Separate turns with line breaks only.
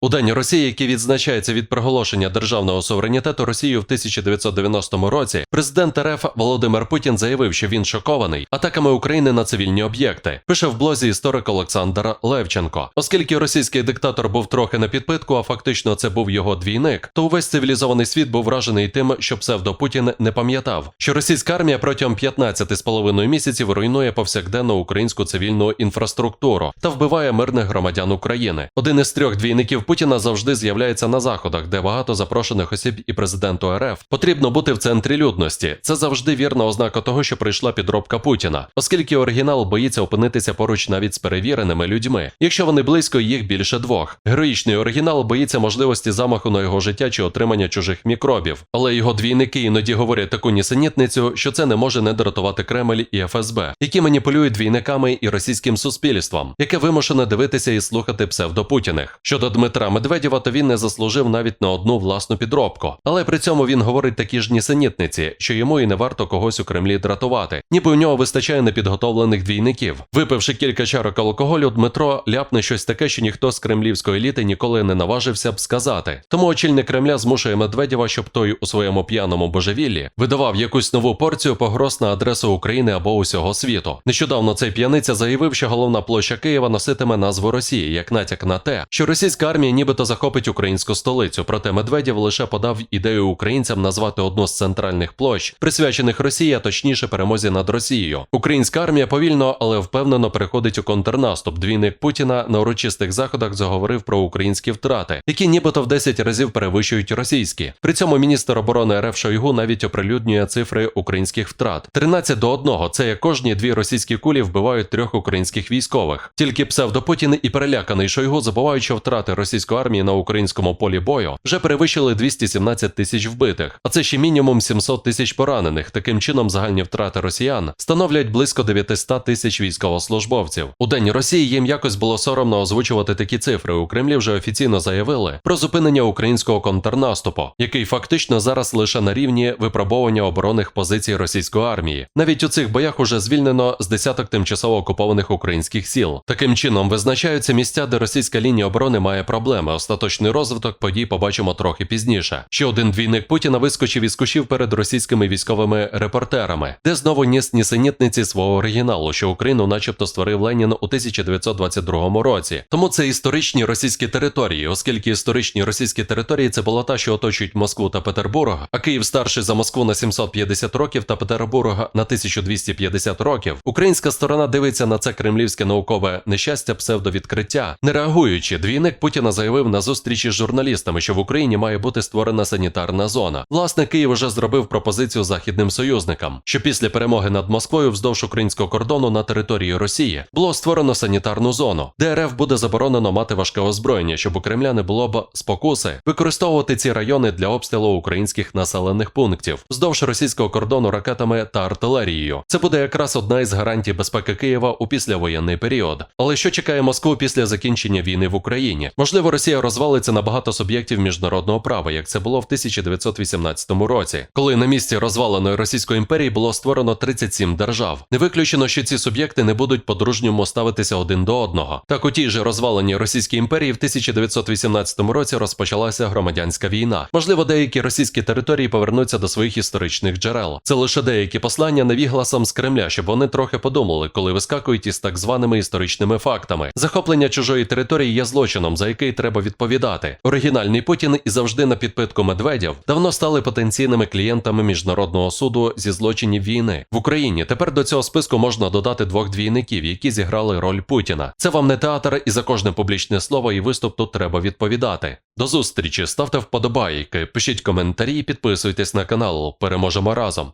У День Росії, який відзначається від проголошення державного суверенітету Росії в 1990 році, президент РФ Володимир Путін заявив, що він шокований атаками України на цивільні об'єкти. Пише в блозі історик Олександр Левченко. Оскільки російський диктатор був трохи на підпитку, а фактично це був його двійник, то увесь цивілізований світ був вражений тим, що псевдо Путін не пам'ятав, що російська армія протягом 15 з половиною місяців руйнує повсякденну українську цивільну інфраструктуру та вбиває мирних громадян України. Один із трьох двійників Путіна завжди з'являється на заходах, де багато запрошених осіб і президенту РФ потрібно бути в центрі людності. Це завжди вірна ознака того, що прийшла підробка Путіна, оскільки оригінал боїться опинитися поруч навіть з перевіреними людьми, якщо вони близько їх більше двох. Героїчний оригінал боїться можливості замаху на його життя чи отримання чужих мікробів, але його двійники іноді говорять таку нісенітницю, що це не може не дратувати Кремль і ФСБ, які маніпулюють двійниками і російським суспільством, яке вимушене дивитися і слухати псевдопутіних. Щодо Дмитра Медведєва, то він не заслужив навіть на одну власну підробку. Але при цьому він говорить такі ж нісенітниці, що йому і не варто когось у Кремлі дратувати, ніби у нього вистачає непідготовлених двійників. Випивши кілька чарок алкоголю, Дмитро ляпне щось таке, що ніхто з кремлівської еліти ніколи не наважився б сказати. Тому очільник Кремля змушує Медведєва, щоб той у своєму п'яному божевіллі видавав якусь нову порцію погроз на адресу України або усього світу. Нещодавно цей п'яниця заявив, що головна площа Києва носитиме назву Росії як натяк на те, що російська армія нібито захопить українську столицю. Проте Медведєв лише подав ідею українцям назвати одну з центральних площ, присвячених Росії, а точніше перемозі над Росією. Українська армія повільно, але впевнено переходить у контрнаступ. Двійник Путіна на урочистих заходах заговорив про українські втрати, які нібито в 10 разів перевищують російські. При цьому міністр оборони РФ Шойгу навіть оприлюднює цифри українських втрат: 13 до 1 – Це як кожні дві російські кулі вбивають трьох українських військових. Тільки псевдопутін і переляканий Шойгу забувають, що втрати російської армії на українському полі бою вже перевищили 217 тисяч вбитих, а це ще мінімум 700 тисяч поранених. Таким чином, загальні втрати росіян становлять близько 900 тисяч військовослужбовців. У день Росії їм якось було соромно озвучувати такі цифри. У Кремлі вже офіційно заявили про зупинення українського контрнаступу, який фактично зараз лише на рівні випробовування оборонних позицій російської армії. Навіть у цих боях уже звільнено з десяток тимчасово окупованих українських сіл. Таким чином визначаються місця, де російська лінія оборони має проблеми. Остаточний розвиток подій побачимо трохи пізніше. Ще один двійник Путіна вискочив із кущів перед російськими військовими репортерами, де знову ніс нісенітниці свого оригіналу, що Україну, начебто, створив Ленін у 1922 році. Тому це історичні російські території, оскільки історичні російські території це була та, що оточують Москву та Петербург, а Київ старший за Москву на 750 років та Петербург на 1250 років. Українська сторона дивиться на це кремлівське наукове нещастя псевдовідкриття. Не реагуючи, двійник Путіна заявив на зустрічі з журналістами, що в Україні має бути створена санітарна зона. Власне, Київ уже зробив пропозицію західним союзникам, що після перемоги над Москвою вздовж українського кордону на території Росії було створено санітарну зону, де РФ буде заборонено мати важке озброєння, щоб у Кремля не було б спокуси використовувати ці райони для обстрілу українських населених пунктів вздовж російського кордону ракетами та артилерією. Це буде якраз одна із гарантій безпеки Києва у післявоєнний період. Але що чекає Москву після закінчення війни в Україні? Можливо, Росія розвалиться на багато суб'єктів міжнародного права, як це було в 1918 році, коли на місці розваленої Російської імперії було створено 37 держав. Не виключено, що ці суб'єкти не будуть по-дружньому ставитися один до одного. Так у тій же розваленій Російській імперії в 1918 році розпочалася громадянська війна. Можливо, деякі російські території повернуться до своїх історичних джерел. Це лише деякі послання навігласам з Кремля, щоб вони трохи подумали, коли вискакують із так званими історичними фактами. Захоплення чужої території є злочином, за який треба відповідати. Оригінальний Путін і завжди на підпитку Медведєв давно стали потенційними клієнтами міжнародного суду зі злочинів війни в Україні. Тепер до цього списку можна додати двох двійників, які зіграли роль Путіна. Це вам не театр, і за кожне публічне слово і виступ тут треба відповідати. До зустрічі, ставте вподобайки, пишіть коментарі, підписуйтесь на канал. Переможемо разом.